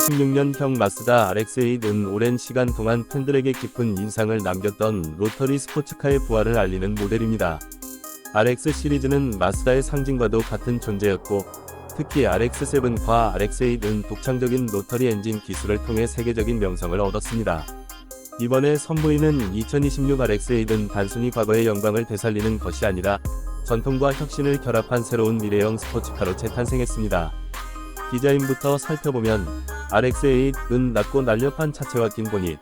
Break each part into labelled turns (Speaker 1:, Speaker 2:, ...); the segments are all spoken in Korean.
Speaker 1: 2006년형 마스다 RX-8은 오랜 시간 동안 팬들에게 깊은 인상을 남겼던 로터리 스포츠카의 부활을 알리는 모델입니다. RX 시리즈는 마스다의 상징과도 같은 존재였고 특히 RX-7과 RX-8은 독창적인 로터리 엔진 기술을 통해 세계적인 명성을 얻었습니다. 이번에 선보이는 2026 RX-8은 단순히 과거의 영광을 되살리는 것이 아니라 전통과 혁신을 결합한 새로운 미래형 스포츠카로 재탄생했습니다. 디자인부터 살펴보면 RX-8은 낮고 날렵한 차체와 긴 보닛,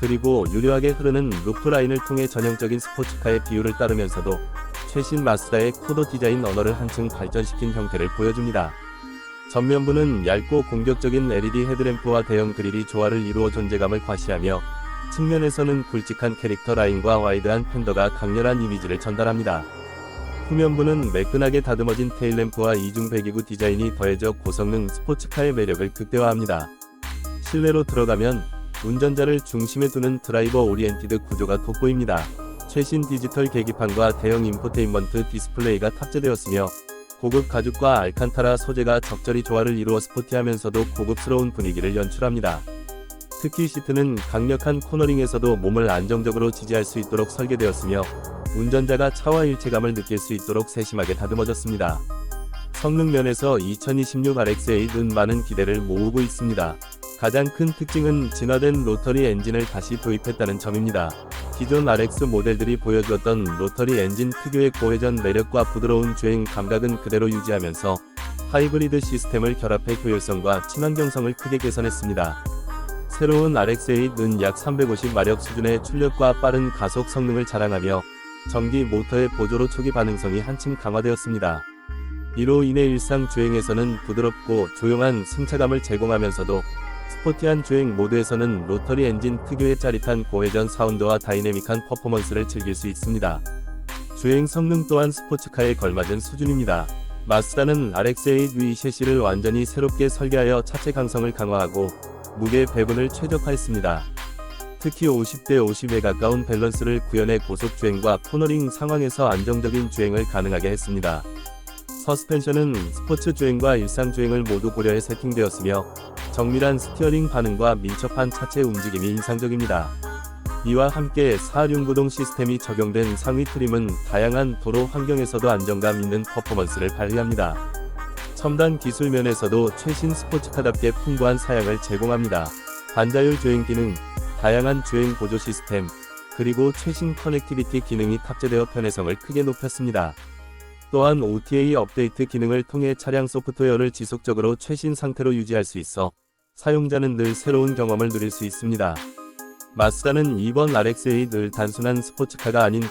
Speaker 1: 그리고 유려하게 흐르는 루프 라인을 통해 전형적인 스포츠카의 비율을 따르면서도 최신 마스다의 코더 디자인 언어를 한층 발전시킨 형태를 보여줍니다. 전면부는 얇고 공격적인 LED 헤드램프와 대형 그릴이 조화를 이루어 존재감을 과시하며 측면에서는 굵직한 캐릭터 라인과 와이드한 팬더가 강렬한 이미지를 전달합니다. 후면부는 매끈하게 다듬어진 테일램프와 이중 배기구 디자인이 더해져 고성능 스포츠카의 매력을 극대화합니다. 실내로 들어가면 운전자를 중심에 두는 드라이버 오리엔티드 구조가 돋보입니다. 최신 디지털 계기판과 대형 인포테인먼트 디스플레이가 탑재되었으며 고급 가죽과 알칸타라 소재가 적절히 조화를 이루어 스포티하면서도 고급스러운 분위기를 연출합니다. 특히 시트는 강력한 코너링에서도 몸을 안정적으로 지지할 수 있도록 설계되었으며 운전자가 차와 일체감을 느낄 수 있도록 세심하게 다듬어졌습니다. 성능 면에서 2026 RX-8은 많은 기대를 모으고 있습니다. 가장 큰 특징은 진화된 로터리 엔진을 다시 도입했다는 점입니다. 기존 RX 모델들이 보여주었던 로터리 엔진 특유의 고회전 매력과 부드러운 주행 감각은 그대로 유지하면서 하이브리드 시스템을 결합해 효율성과 친환경성을 크게 개선했습니다. 새로운 RX-8은 약 350마력 수준의 출력과 빠른 가속 성능을 자랑하며 전기 모터의 보조로 초기 반응성이 한층 강화되었습니다. 이로 인해 일상 주행에서는 부드럽고 조용한 승차감을 제공하면서도 스포티한 주행 모드에서는 로터리 엔진 특유의 짜릿한 고회전 사운드와 다이내믹한 퍼포먼스를 즐길 수 있습니다. 주행 성능 또한 스포츠카에 걸맞은 수준입니다. 마스다는 RX-8 위 셰시를 완전히 새롭게 설계하여 차체 강성을 강화하고 무게 배분을 최적화했습니다. 특히 50대 50에 가까운 밸런스를 구현해 고속 주행과 코너링 상황에서 안정적인 주행을 가능하게 했습니다. 서스펜션은 스포츠 주행과 일상 주행을 모두 고려해 세팅되었으며 정밀한 스티어링 반응과 민첩한 차체 움직임이 인상적입니다. 이와 함께 4륜 구동 시스템이 적용된 상위 트림은 다양한 도로 환경에서도 안정감 있는 퍼포먼스를 발휘합니다. 첨단 기술 면에서도 최신 스포츠카답게 풍부한 사양을 제공합니다. 반자율 주행 기능, 다양한 주행 보조 시스템, 그리고 최신 커넥티비티 기능이 탑재되어 편의성을 크게 높였습니다. 또한 OTA 업데이트 기능을 통해 차량 소프트웨어를 지속적으로 최신 상태로 유지할 수 있어 사용자는 늘 새로운 경험을 누릴 수 있습니다. 마스다는 이번 RX-8을 단순한 스포츠카가 아닌